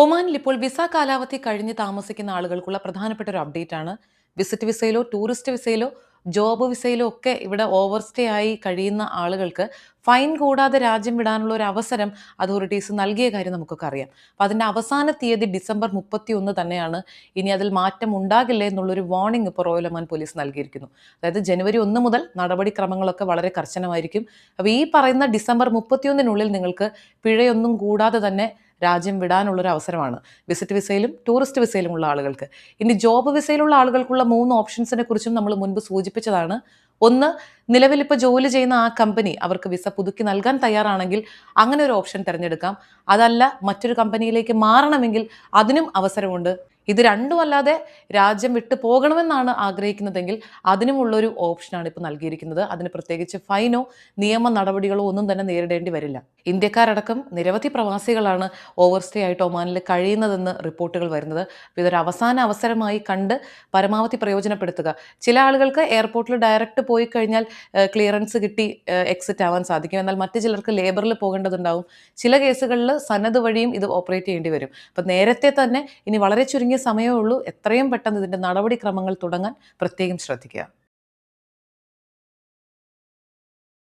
ഒമാനിൽ ഇപ്പോൾ വിസ കാലാവധി കഴിഞ്ഞ് താമസിക്കുന്ന ആളുകൾക്കുള്ള പ്രധാനപ്പെട്ട ഒരു അപ്ഡേറ്റ് ആണ് വിസിറ്റ് വിസയിലോ ടൂറിസ്റ്റ് വിസയിലോ ജോബ് വിസയിലോ ഒക്കെ ഇവിടെ ഓവർ സ്റ്റേ ആയി കഴിയുന്ന ആളുകൾക്ക് ഫൈൻ കൂടാതെ രാജ്യം വിടാനുള്ള ഒരു അവസരം അതോറിറ്റീസ് നൽകിയ കാര്യം നമുക്കൊക്കെ അറിയാം. അപ്പം അതിന്റെ അവസാന തീയതി ഡിസംബർ മുപ്പത്തി ഒന്ന് തന്നെയാണ് ഇനി അതിൽ മാറ്റം ഉണ്ടാകില്ല എന്നുള്ളൊരു വാർണിംഗ് ഇപ്പോൾ റോയൽ ഒമാൻ പോലീസ് നൽകിയിരിക്കുന്നു. അതായത് ജനുവരി ഒന്ന് മുതൽ നടപടിക്രമങ്ങളൊക്കെ വളരെ കർശനമായിരിക്കും. അപ്പോൾ ഈ പറയുന്ന ഡിസംബർ മുപ്പത്തിയൊന്നിനുള്ളിൽ നിങ്ങൾക്ക് പിഴയൊന്നും കൂടാതെ തന്നെ രാജ്യം വിടാനുള്ളൊരു അവസരമാണ്. വിസിറ്റ് വിസയിലും ടൂറിസ്റ്റ് വിസയിലും ഉള്ള ആളുകൾക്ക്. ഇനി ജോബ് വിസയിലുള്ള ആളുകൾക്കുള്ള മൂന്ന് ഓപ്ഷൻസിനെ കുറിച്ചും നമ്മൾ മുൻപ് സൂചിപ്പിച്ചതാണ്. ഒന്ന് നിലവിലിപ്പോൾ ജോലി ചെയ്യുന്ന ആ കമ്പനി അവർക്ക് വിസ പുതുക്കി നൽകാൻ തയ്യാറാണെങ്കിൽ അങ്ങനെ ഒരു ഓപ്ഷൻ തിരഞ്ഞെടുക്കാം. അതല്ല മറ്റൊരു കമ്പനിയിലേക്ക് മാറണമെങ്കിൽ അതിനും അവസരമുണ്ട്. ഇത് രണ്ടും അല്ലാതെ രാജ്യം വിട്ടു പോകണമെന്നാണ് ആഗ്രഹിക്കുന്നതെങ്കിൽ അതിനുമുള്ളൊരു ഓപ്ഷനാണ് ഇപ്പോൾ നൽകിയിരിക്കുന്നത്. അതിന് പ്രത്യേകിച്ച് ഫൈനോ നിയമ നടപടികളോ ഒന്നും തന്നെ നേരിടേണ്ടി വരില്ല. ഇന്ത്യക്കാരടക്കം നിരവധി പ്രവാസികളാണ് ഓവർ സ്റ്റേ ആയിട്ട് ഒമാനിൽ കഴിയുന്നതെന്ന് റിപ്പോർട്ടുകൾ വരുന്നത്. ഇതൊരു അവസാന അവസരമായി കണ്ട് പരമാവധി പ്രയോജനപ്പെടുത്തുക. ചില ആളുകൾക്ക് എയർപോർട്ടിൽ ഡയറക്റ്റ് പോയി കഴിഞ്ഞാൽ ക്ലിയറൻസ് കിട്ടി എക്സിറ്റ് ആവാൻ സാധിക്കും. എന്നാൽ മറ്റു ചിലർക്ക് ലേബറിൽ പോകേണ്ടതുണ്ടാവും. ചില കേസുകളിൽ സന്നദ്ധ വഴിയും ഇത് ഓപ്പറേറ്റ് ചെയ്യേണ്ടി വരും. അപ്പം നേരത്തെ തന്നെ ഇനി വളരെ ചുരുങ്ങിയ സമയമേ ഉള്ളൂ എത്രയും പെട്ടെന്ന് ഇതിന്റെ നടപടിക്രമങ്ങൾ തുടങ്ങാൻ പ്രത്യേകം ശ്രദ്ധിക്കുക.